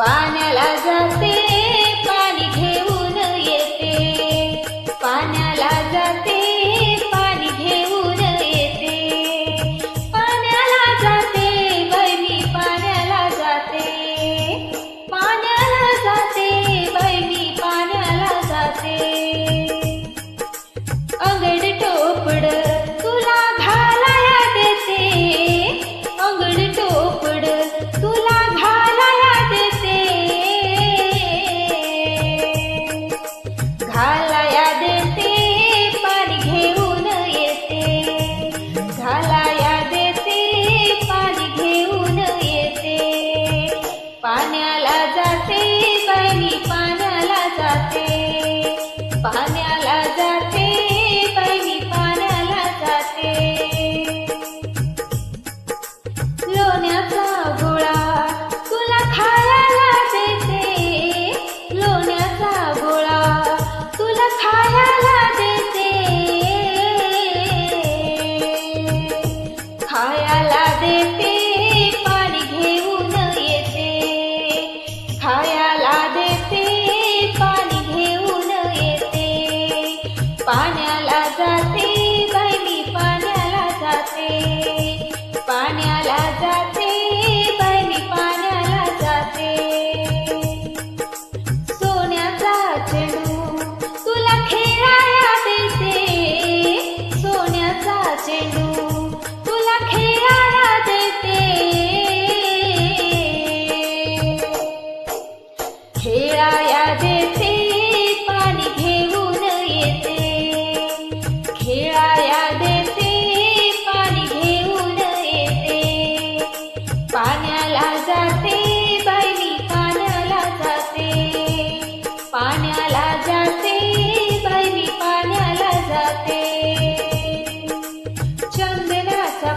Bye.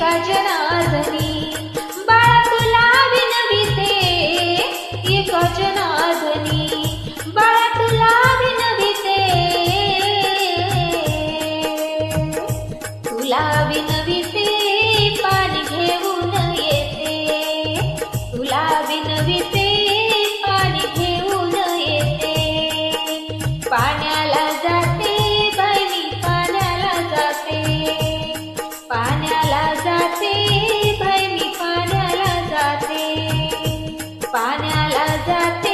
का जनार्दनी? बाळा तुला विनविते एका जनार्दनी. बाळा तुला विनविते तुला विनविते. जाते